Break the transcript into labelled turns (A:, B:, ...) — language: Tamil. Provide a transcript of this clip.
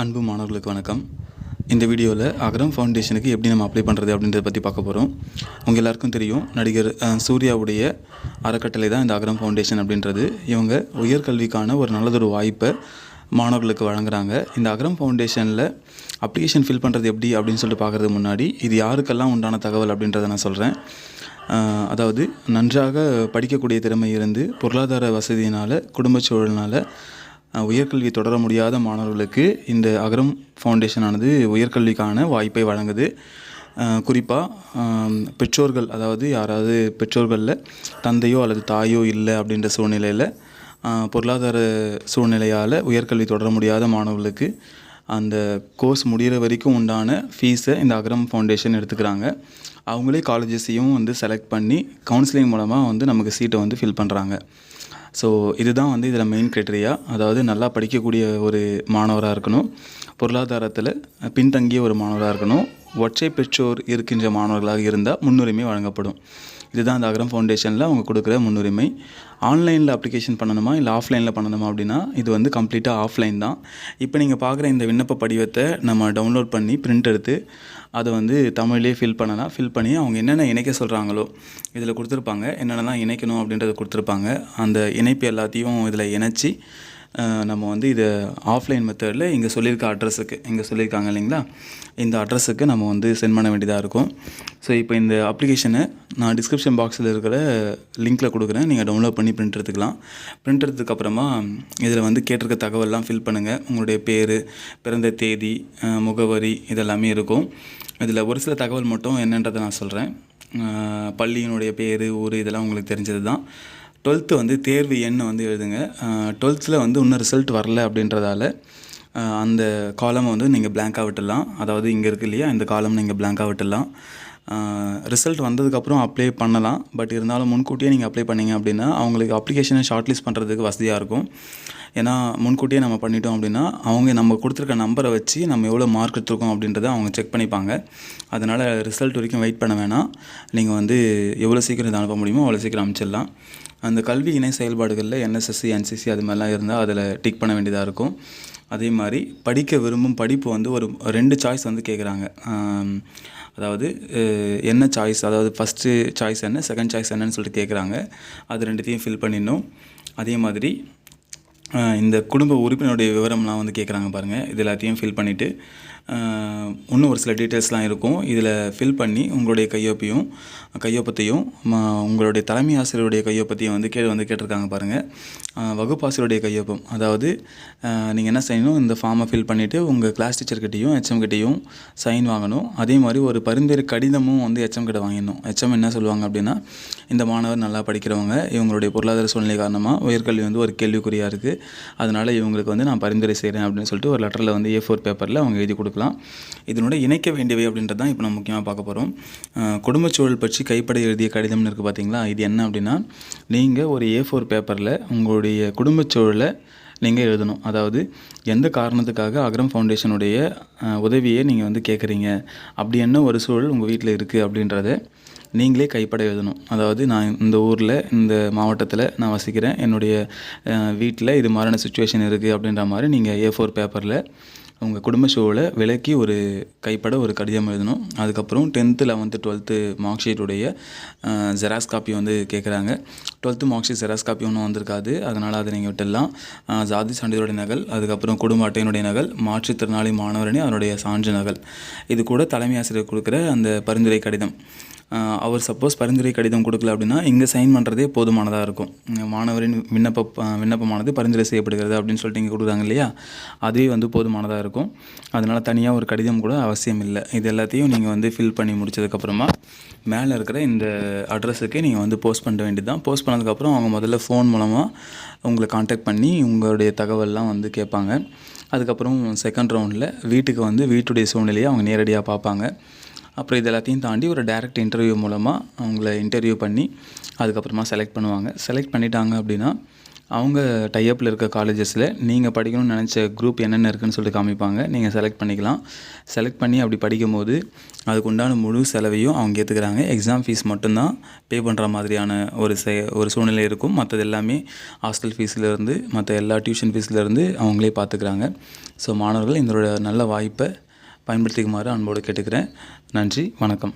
A: அன்பு மாணவர்களுக்கு வணக்கம். இந்த வீடியோவில் அகரம் ஃபவுண்டேஷனுக்கு எப்படி நம்ம அப்ளை பண்ணுறது அப்படின்றத பற்றி பார்க்க போகிறோம் உங்கள் எல்லாருக்கும் தெரியும் நடிகர் சூர்யாவுடைய அறக்கட்டளை தான் இந்த அகரம் ஃபவுண்டேஷன் அப்படின்றது. இவங்க உயர்கல்விக்கான ஒரு நல்லதொரு வாய்ப்பை மாணவர்களுக்கு வழங்குறாங்க. இந்த அகரம் ஃபவுண்டேஷனில் அப்ளிகேஷன் ஃபில் பண்ணுறது எப்படி அப்படின்னு சொல்லிட்டு பார்க்குறது முன்னாடி இது யாருக்கெல்லாம் உண்டான தகவல் அப்படின்றத நான் சொல்கிறேன் அதாவது நன்றாக படிக்கக்கூடிய திறமை இருந்து பொருளாதார வசதியினால் குடும்ப சூழலினால் உயர்கல்வி தொடர முடியாத மாணவர்களுக்கு இந்த அகரம் ஃபவுண்டேஷனானது உயர்கல்விக்கான வாய்ப்பை வழங்குது. குறிப்பாக பெற்றோர்கள் அதாவது யாராவது பெற்றோர்களில் தந்தையோ அல்லது தாயோ இல்லை அப்படின்ற சூழ்நிலையில் பொருளாதார சூழ்நிலையால் உயர்கல்வி தொடர முடியாத மாணவர்களுக்கு அந்த கோர்ஸ் முடிகிற வரைக்கும் உண்டான ஃபீஸை இந்த அகரம் ஃபவுண்டேஷன் எடுத்துக்கிறாங்க. அவங்களே காலேஜஸையும் வந்து செலக்ட் பண்ணி கவுன்சிலிங் மூலமாக வந்து நமக்கு சீட்டை வந்து ஃபில் பண்ணுறாங்க ஸோ இதுதான் வந்து இதில் மெயின் க்ரைட்டரியா அதாவது நல்லா படிக்கக்கூடிய ஒரு மாணவராக இருக்கணும். பொருளாதாரத்தில் பின்தங்கிய ஒரு மாணவராக இருக்கணும். ஒற்றை பெற்றோர் இருக்கின்ற மாணவர்களாக இருந்தால் முன்னுரிமை வழங்கப்படும். இதுதான் இந்த அகரம் ஃபவுண்டேஷனில் அவங்க கொடுக்குற முன்னுரிமை. ஆன்லைனில் அப்ளிகேஷன் பண்ணணுமா இல்லை ஆஃப்லைனில் பண்ணணுமா அப்படின்னா இது வந்து கம்ப்ளீட்டாக ஆஃப்லைன் தான். இப்போ நீங்கள் பார்க்குற இந்த விண்ணப்ப படிவத்தை நம்ம டவுன்லோட் பண்ணி பிரிண்ட் எடுத்து அதை வந்து தமிழ்லேயே ஃபில் பண்ணலாம். ஃபில் பண்ணி அவங்க என்னென்ன இணைக்க சொல்கிறாங்களோ இதில் கொடுத்துருப்பாங்க. என்னென்னலாம் இணைக்கணும் அப்படின்றத கொடுத்துருப்பாங்க. அந்த இணைப்பு எல்லாத்தையும் இதில் இணைச்சி நம்ம வந்து இதை ஆஃப்லைன் மெத்தடில் இங்கே சொல்லியிருக்க அட்ரஸுக்கு இங்கே சொல்லியிருக்காங்க இல்லைங்களா? இந்த அட்ரஸுக்கு நம்ம வந்து சென்ட் பண்ண வேண்டியதாக இருக்கும். ஸோ இப்போ இந்த அப்ளிகேஷனை நான் டிஸ்கிரிப்ஷன் பாக்ஸில் இருக்கிற லிங்க்கில் கொடுக்குறேன். நீங்கள் டவுன்லோட் பண்ணி பிரிண்ட் எடுத்துக்கலாம். பிரிண்ட் எடுத்ததுக்கப்புறமா இதில் வந்து கேட்டிருக்க தகவல்லாம் ஃபில் பண்ணுங்கள் உங்களுடைய பேர் பிறந்த தேதி முகவரி இதெல்லாமே இருக்கும். இதில் ஒரு சில தகவல் மட்டும் என்னன்றதை நான் சொல்கிறேன் பள்ளியினுடைய பேர் ஊர் இதெல்லாம் உங்களுக்கு தெரிஞ்சது தான் டுவெல்த்து வந்து தேர்வு எண் வந்து எழுதுங்க. டுவெல்த்தில் வந்து இன்னும் ரிசல்ட் வரல அப்படின்றதால அந்த காலமை வந்து நீங்கள் பிளாங்காக விட்டுடலாம். அதாவது இங்கே இருக்கு இல்லையா இந்த காலம் நீங்கள் பிளாங்காக விட்டுடலாம். ரிசல்ட் வந்ததுக்கப்புறம் அப்ளை பண்ணலாம். பட் இருந்தாலும் முன்கூட்டியே நீங்கள் அப்ளை பண்ணீங்க அப்படின்னா அவங்களுக்கு அப்ளிகேஷனை ஷார்ட் லிஸ்ட் பண்ணுறதுக்கு வசதியாக இருக்கும். ஏன்னா முன்கூட்டியே நம்ம பண்ணிட்டோம் அப்படின்னா அவங்க நம்ம கொடுத்துருக்க நம்பரை வச்சு நம்ம எவ்வளோ மார்க் எடுத்துருக்கோம் அப்படின்றத அவங்க செக் பண்ணிப்பாங்க. அதனால் ரிசல்ட் வரைக்கும் வெயிட் பண்ண வேணாம். நீங்கள் வந்து எவ்வளோ சீக்கிரம் இதை அனுப்ப முடியுமோ அவ்வளோ சீக்கிரம் அனுப்பிச்சிடலாம். அந்த கல்வி இணை செயல்பாடுகளில் என்எஸ்எஸ்சி என்சிசி அது மாதிரிலாம் இருந்தால் அதில் டிக் பண்ண வேண்டியதாக இருக்கும். அதே மாதிரி படிக்க விரும்பும் படிப்பு வந்து ஒரு ரெண்டு சாய்ஸ் வந்து கேட்குறாங்க அதாவது என்ன சாய்ஸ் அதாவது ஃபஸ்ட்டு சாய்ஸ் என்ன செகண்ட் சாய்ஸ் என்னன்னு சொல்லிட்டு கேட்குறாங்க அது ரெண்டுத்தையும் ஃபில் பண்ணிடணும். அதே மாதிரி இந்த குடும்ப உறுப்பினருடைய விவரம்லாம் வந்து கேட்குறாங்க பாருங்கள் இது எல்லாத்தையும் ஃபில் பண்ணிவிட்டு இன்னும் ஒரு சில டீட்டெயில்ஸ்லாம் இருக்கும். இதில் ஃபில் பண்ணி உங்களுடைய கையொப்பையும் கையொப்பத்தையும் உங்களுடைய தலைமை ஆசிரியருடைய கையொப்பத்தையும் வந்து கே வந்து கேட்டிருக்காங்க பாருங்கள் வகுப்பாசிரியருடைய கையொப்பம். அதாவது நீங்கள் என்ன செய்யணும் இந்த ஃபார்மை ஃபில் பண்ணிவிட்டு உங்கள் கிளாஸ் டீச்சர்கிட்டையும் ஹெச்எம் கிட்டேயும் சைன் வாங்கணும். அதே மாதிரி ஒரு பரிந்துரை கடிதமும் வந்து ஹெச்எம் கிட்ட வாங்கிடணும். ஹெச்எம் என்ன சொல்லுவாங்க அப்படின்னா இந்த மாணவர் நல்லா படிக்கிறவங்க இவங்களுடைய பொருளாதார சூழ்நிலை காரணமாக உயர்கல்வி வந்து ஒரு கேள்விக்குறியாக இருக்குது அதனால் இவங்களுக்கு வந்து நான் பரிந்துரை செய்கிறேன் அப்படின்னு சொல்லிட்டு ஒரு லெட்டரில் வந்து ஏ ஃபோர் பேப்பரில் அவங்க எழுதி கொடுக்கலாம் இதனோட இணைக்க வேண்டியவை அப்படின்றது தான் இப்போ நம்ம முக்கியமாக பார்க்க போகிறோம் குடும்பச் சூழல் பற்றி கைப்பட எழுதிய கடிதம்னு இருக்குது பார்த்தீங்களா இது என்ன அப்படின்னா நீங்கள் ஒரு ஏ ஃபோர் பேப்பரில் உங்களுடைய குடும்பச்சூழலை நீங்கள் எழுதணும். அதாவது எந்த காரணத்துக்காக அக்ரம் ஃபவுண்டேஷனுடைய உதவியை நீங்கள் வந்து கேட்குறீங்க அப்படி என்ன ஒரு சூழல் உங்கள் வீட்டில் இருக்குது அப்படின்றத நீங்களே கைப்பட எழுதணும். அதாவது நான் இந்த ஊரில் இந்த மாவட்டத்தில் நான் வசிக்கிறேன். என்னுடைய வீட்டில் இது மாதிரியான சுச்சுவேஷன் இருக்குது அப்படின்ற மாதிரி நீங்கள் ஏ ஃபோர் பேப்பரில் உங்கள் குடும்ப ஷோவில் விலக்கி ஒரு கைப்பட ஒரு கடிதம் எழுதணும். அதுக்கப்புறம் டென்த்து லெவன்த்து டுவெல்த்து மார்க் ஷீட்டுடைய ஜெராக்ஸ் காப்பி வந்து கேட்குறாங்க twelfth mark sheet Xerox copy ஒன்றும் வந்திருக்காது. அதனால் அதை நீங்கள் விட்டுடலாம். ஜாதி சான்றிதழுடைய நகல் அதுக்கப்புறம் குடும்ப அட்டையினுடைய நகல் மாற்றுத்திறனாளி மாணவரணி அதனுடைய சான்று நகல். இது கூட தலைமை ஆசிரியர் கொடுக்குற அந்த பரிந்துரை கடிதம். அவர் சப்போஸ் பரிந்துரை கடிதம் கொடுக்கல அப்படின்னா இங்கே சைன் பண்ணுறதே போதுமானதாக இருக்கும். மாணவரின் விண்ணப்ப விண்ணப்பமானது பரிந்துரை செய்யப்படுகிறது அப்படின்னு சொல்லிட்டு இங்கே கொடுக்குறாங்க இல்லையா? அதுவே வந்து போதுமானதாக இருக்கும். அதனால் தனியாக ஒரு கடிதம் கூட அவசியம் இல்லை. இது எல்லாத்தையும் நீங்கள் வந்து ஃபில் பண்ணி முடிச்சதுக்கப்புறமா மேலே இருக்கிற இந்த அட்ரஸுக்கு நீங்கள் வந்து போஸ்ட் பண்ண வேண்டியது தான் போஸ்ட் பண்ணதுக்கப்புறம் அவங்க முதல்ல ஃபோன் மூலமாக உங்களை காண்டாக்ட் பண்ணி உங்களுடைய தகவல்லாம் வந்து கேட்பாங்க. அதுக்கப்புறம் செகண்ட் ரவுண்டில் வீட்டுக்கு வந்து வீட்டுடைய சூழ்நிலையை அவங்க நேரடியாக பார்ப்பாங்க. அப்புறம் இது எல்லாத்தையும் தாண்டி ஒரு டைரக்ட் இன்டர்வியூ மூலமாக அவங்கள இன்டர்வியூ பண்ணி அதுக்கப்புறமா செலக்ட் பண்ணுவாங்க. செலக்ட் பண்ணிட்டாங்க அப்படின்னா அவங்க டைப்பில் இருக்க காலேஜஸில் நீங்கள் படிக்கணும்னு நினச்ச குரூப் என்னென்ன இருக்குன்னு சொல்லிட்டு காமிப்பாங்க. நீங்கள் செலக்ட் பண்ணிக்கலாம். செலக்ட் பண்ணி அப்படி படிக்கும்போது அதுக்கு உண்டான முழு செலவையும் அவங்க ஏற்றுக்கிறாங்க எக்ஸாம் ஃபீஸ் மட்டும்தான் பே பண்ணுற மாதிரியான ஒரு செ ஒரு சூழ்நிலை இருக்கும். மற்றது எல்லாமே ஹாஸ்டல் ஃபீஸ்லேருந்து மற்ற எல்லா டியூஷன் ஃபீஸ்லேருந்து அவங்களே பார்த்துக்கிறாங்க ஸோ மாணவர்கள் இதோட நல்ல வாய்ப்பை பயன்படுத்திக்குமாறு அன்போடு கேட்டுக்கிறேன். நன்றி வணக்கம்.